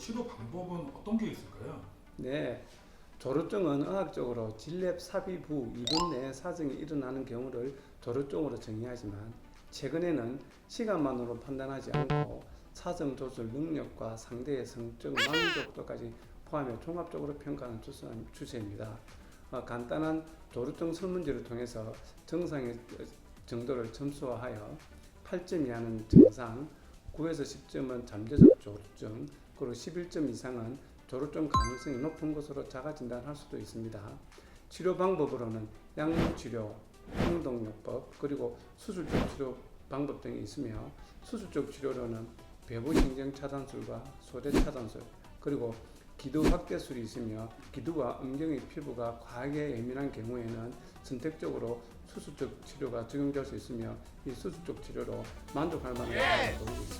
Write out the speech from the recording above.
치료 방법은 어떤 게 있을까요? 네, 조루증은 의학적으로 진렙 삽입 후 2분 내에 사증이 일어나는 경우를 조루증으로 정의하지만 최근에는 시간만으로 판단하지 않고 사정 조절 능력과 상대의 성적 만족도까지 포함해 종합적으로 평가하는 추세- 추세입니다. 어, 간단한 조루증 설문지를 통해서 정상의 정도를 점수화하여 8점 이하는 정상, 9에서 10점은 잠재적 조루증, 그리고 11점 이상은 조루증 가능성이 높은 것으로 자가 진단할 수도 있습니다. 치료 방법으로는 약물 치료, 행동요법, 그리고 수술적 치료 방법 등이 있으며 수술적 치료로는 배부 신경 차단술과 소재 차단술, 그리고 기두 확대술이 있으며 기두와 음경의 피부가 과하게 예민한 경우에는 선택적으로 수술적 치료가 적용될 수 있으며 이 수술적 치료로 만족할 만한 결과를 보이고 있습니다.